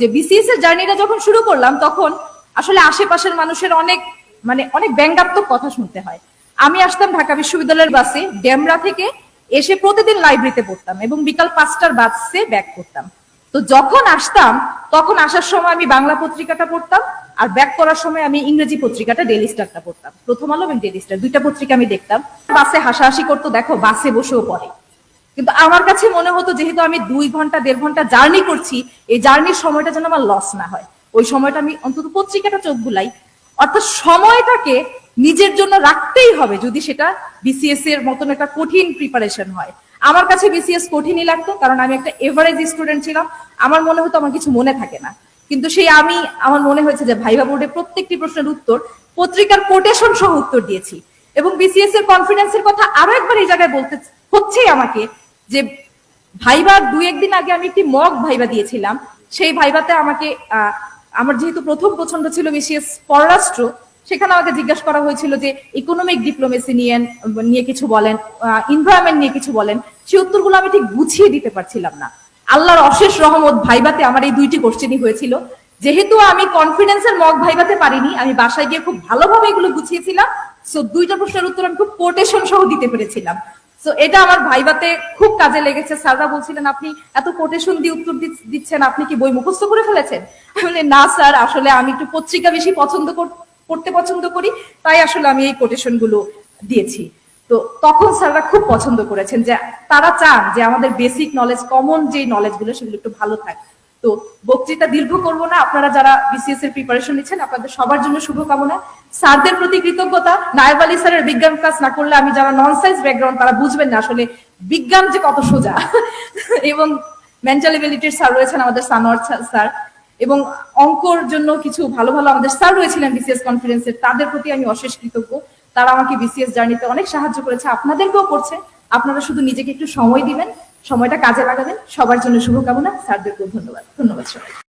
যে বিসিএস এর জার্নিটা যখন শুরু করলাম, তখন আসলে আশেপাশের মানুষের অনেক মানে অনেক ব্যঙ্গাত্মক কথা শুনতে হয়। আমি আসতাম ঢাকা বিশ্ববিদ্যালয়ের বাসে ডেমরা থেকে এসে প্রতিদিন লাইব্রেরিতে পড়তাম এবং বিকাল পাঁচটার বাসে ব্যাক করতাম। তো যখন আসতাম, তখন আসার সময় আমি বাংলা পত্রিকাটা পড়তাম আর ব্যাক করার সময় আমি ইংরেজি পত্রিকাটা ডেলি স্টারটা পড়তাম। প্রথম আলো এবং ডেলি স্টার দুইটা পত্রিকা আমি দেখতাম। বাসে হাসাহাসি করতো, দেখো বাসে বসেও পড়ে। কিন্তু আমার কাছে মনে হতো যেহেতু আমি দুই ঘণ্টা, দেড় ঘণ্টা জার্নি করছি, এই জার্নির সময়টা যেন আমার লস না হয়। ওই সময়টা আমি অন্তত পত্রিকাটা চোখ বুলাই। অর্থাৎ সময়টাকে নিজের জন্য রাখতেই হবে যদি সেটা বিসিএস এর মতন একটা কঠিন প্রিপারেশন হয়। আমার কাছে বিসিএস কঠিনই লাগতো কারণ আমি একটা এভারেজ স্টুডেন্ট ছিলাম। আমার মনে হতো আমার কিছু মনে থাকে না। কিন্তু সেই আমি, আমার মনে হয়েছে যে ভাইবা বোর্ডে প্রত্যেকটি প্রশ্নের উত্তর, পত্রিকার কোটেশন সহ উত্তর দিয়েছি। এবং বিসিএস এর কনফিডেন্সের কথা আরও একবার এই জায়গায় বলতে হচ্ছেই আমাকে যে ভাইবার দুই একদিন আগে আমি একটি মগ ভাইবা দিয়েছিলাম। সেই ভাইবাতে আমাকে আমার যেহেতু প্রথম পছন্দ ছিল বিসিএস পররাষ্ট্র, সেখানে আমাকে জিজ্ঞাসা করা হয়েছিল যে ইকোনমিক ডিপ্লোমেসি নিয়ে নিয়ে কিছু বলেন ইনভায়রনমেন্ট নিয়ে কিছু বলেন। সেই উত্তরগুলো আমি ঠিক গুছিয়ে দিতে পারছিলাম না। আল্লাহর অশেষ রহমত ভাইবাতে আমার এই দুইটি কোশ্চেনই হয়েছিল। যেহেতু আমি কনফিডেন্সের মগ ভাইবাতে পারিনি, আমি বাসায় গিয়ে খুব ভালোভাবে এগুলো গুছিয়েছিলাম। সো দুইটা প্রশ্নের উত্তর আমি খুব কোটেশন সহ দিতে পেরেছিলাম। তো এটা আমার ভাইবাতে খুব কাজে লেগেছে। স্যাররা বলছিলেন, আপনি এত কোটেশন দিয়ে উত্তর দিচ্ছেন, আপনি কি বই মুখস্থ করে ফেলেছেন? বলে না, স্যার, আসলে আমি একটু পত্রিকা বেশি পছন্দ পড়তে পছন্দ করি, তাই আসলে আমি এই কোটেশনগুলো দিয়েছি। তো তখন স্যাররা খুব পছন্দ করেছেন যে তারা চান যে আমাদের বেসিক নলেজ কমন যে নলেজগুলো, সেগুলো একটু ভালো থাকে। তো বক্তৃতা দীর্ঘ করব না। আপনারা যারা বিসিএস এর প্রিপারেশন নিচ্ছেন, আপনাদের সবার জন্য শুভকামনা। স্যারদের প্রতি কৃতজ্ঞতা। নায়েব আলী স্যারের বিজ্ঞান ক্লাস না করলে আমি যারা নন সায়েন্স ব্যাকগ্রাউন্ড তারা বুঝবেন না আসলে বিজ্ঞান যে কত সোজা। এবং মেন্টাল এবিলিটির স্যার রয়েছেন আমাদের সানোয়ার স্যার- এবং অঙ্কর জন্য কিছু ভালো ভালো আমাদের স্যার রয়েছিলেন বিসিএস কনফারেন্সের তাদের প্রতি আমি অশেষ কৃতজ্ঞ। তারা আমাকে বিসিএস জার্নিতে অনেক সাহায্য করেছে, আপনাদেরকেও করছে। আপনারা শুধু নিজেকে একটু সময় দিবেন। সময়টা কাজে লাগাবেন। সবার জন্য শুভকামনা। স্যারদেরকেও ধন্যবাদ। ধন্যবাদ সবাই